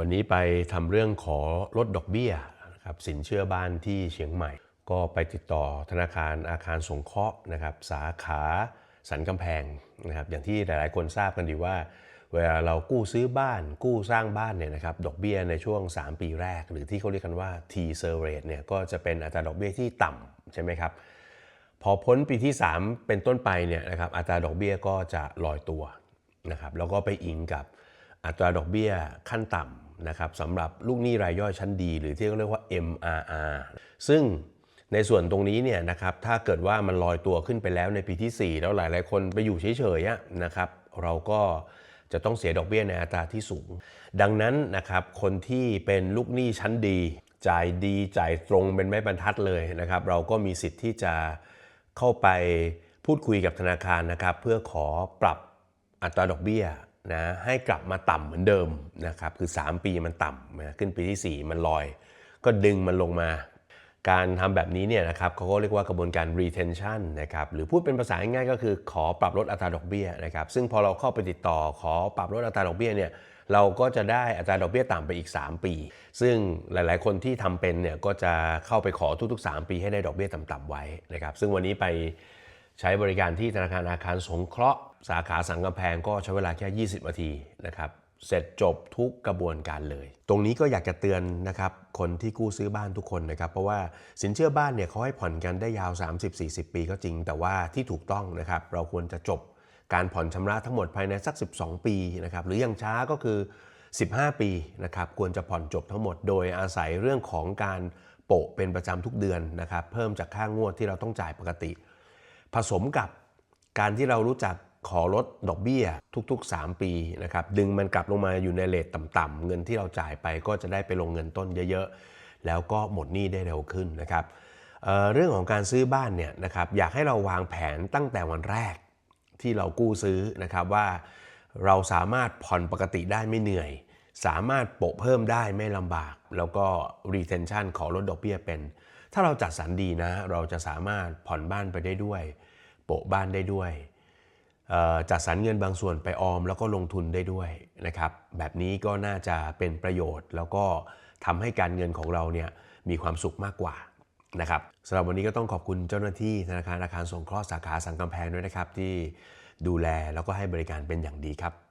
วันนี้ไปทำเรื่องขอลดดอกเบี้ยนะครับสินเชื่อบ้านที่เชียงใหม่ ก็ไปติดต่อธนาคารอาคารสงเคราะห์นะครับสาขาสันกำแพงนะครับอย่างที่หลาย ๆ คนทราบกันดีว่า เวลาเรากู้ซื้อบ้าน กู้สร้างบ้านเนี่ยนะครับดอกเบี้ยในช่วง 3 ปีแรก หรือที่เขาเรียกกันว่า T s e r rate เนี่ยก็จะเป็นอัตราดอกเบี้ยที่ต่ำใช่ไหมครับพอพ้นปีที่ 3 เป็นต้นไปเนี่ยนะครับอัตราดอกเบี้ยก็จะลอยตัวนะครับแล้วก็ไปอิงกับ อัตราดอกเบี้ยขั้นต่ำนะครับสำหรับลูกหนี้รายย่อยชั้นดี หรือที่เขาเรียกว่า MRR ซึ่งในส่วนตรงนี้เนี่ยนะครับถ้าเกิดว่ามันลอยตัวขึ้นไปแล้วในปีที่ 4 แล้วหลาย ๆ คนไปอยู่เฉยๆนะครับเราก็จะต้องเสียดอกเบี้ยในอัตราที่สูง ดังนั้นนะครับคนที่เป็นลูกหนี้ชั้นดี จ่ายดีจ่ายตรงเป็นไม่บรรทัดเลยนะครับ เราก็มีสิทธิ์ที่จะเข้าไปพูดคุยกับธนาคารนะครับ เพื่อขอปรับอัตราดอกเบี้ย นะให้กลับมาต่ำเหมือนเดิมนะครับคือ 3 ปีมันต่ำนะขึ้นปีที่ 4 มันลอย ก็ดึงมันลงมา การทำแบบนี้เนี่ยนะครับเขาก็เรียกว่ากระบวนการ retention นะครับหรือพูดเป็นภาษาง่ายๆก็คือขอปรับลดอัตราดอกเบี้ยนะครับซึ่งพอเราเข้าไปติดต่อขอปรับลดอัตราดอกเบี้ยเนี่ยเราก็จะได้อัตราดอกเบี้ยต่ำไปอีก 3 ปี ซึ่งหลายๆ คนที่ทำเป็นเนี่ยก็จะเข้าไปขอทุกๆ 3 ปีให้ได้ดอกเบี้ยต่ำๆไว้นะครับซึ่งวันนี้ไป ใช้บริการที่ธนาคารอาคารสงเคราะห์ สาขาสังกำแพงก็ใช้เวลาแค่ 20 นาทีนะครับเสร็จจบทุกกระบวนการเลย ตรงนี้ก็อยากจะเตือนนะครับคนที่กู้ซื้อบ้านทุกคนนะครับ เพราะว่าสินเชื่อบ้านเนี่ยเขาให้ผ่อนกันได้ยาว 30-40 ปีก็จริง แต่ว่าที่ถูกต้องนะครับเราควรจะจบการผ่อนชำระทั้งหมดภายในสัก 12 ปีนะครับหรืออย่างช้าก็คือ 15 ปีนะครับควรจะผ่อนจบทั้งหมด โดยอาศัยเรื่องของการโปะเป็นประจำทุกเดือนนะครับเพิ่มจากค่างวดที่เราต้องจ่ายปกติ ผสมกับการที่เรารู้จักขอลดดอกเบี้ยทุกๆ 3 ปีนะครับดึงมันกลับลงมาอยู่ในเลทต่ำๆเงินที่เราจ่ายไปก็จะได้ไปลงเงินต้นเยอะๆ แล้วก็หมดหนี้ได้เร็วขึ้นนะครับเเรื่องของการซื้อบ้านเนี่ยนะครับอยากให้เราวางแผนตั้งแต่วันแรกที่เรากู้ซื้อนะครับว่าเราสามารถผ่อนปกติได้ไม่เหนื่อย สามารถโปะเพิ่มได้ไม่ลำบาก แล้วก็ retention ขอลดดอกเบี้ยเป็น ถ้าเราจัดสรรดีนะ เราจะสามารถผ่อนบ้านไปได้ด้วย โปะบ้านได้ด้วยจัดสรรเงินบางส่วนไปออมแล้วก็ลงทุนได้ด้วยนะครับ แบบนี้ก็น่าจะเป็นประโยชน์ แล้วก็ทำให้การเงินของเราเนี่ยมีความสุขมากกว่านะครับสำหรับวันนี้ก็ต้องขอบคุณเจ้าหน้าที่ธนาคารอาคารสงเคราะห์สาขาสังกำแพงด้วยนะครับ ที่ดูแลแล้วก็ให้บริการเป็นอย่างดีครับ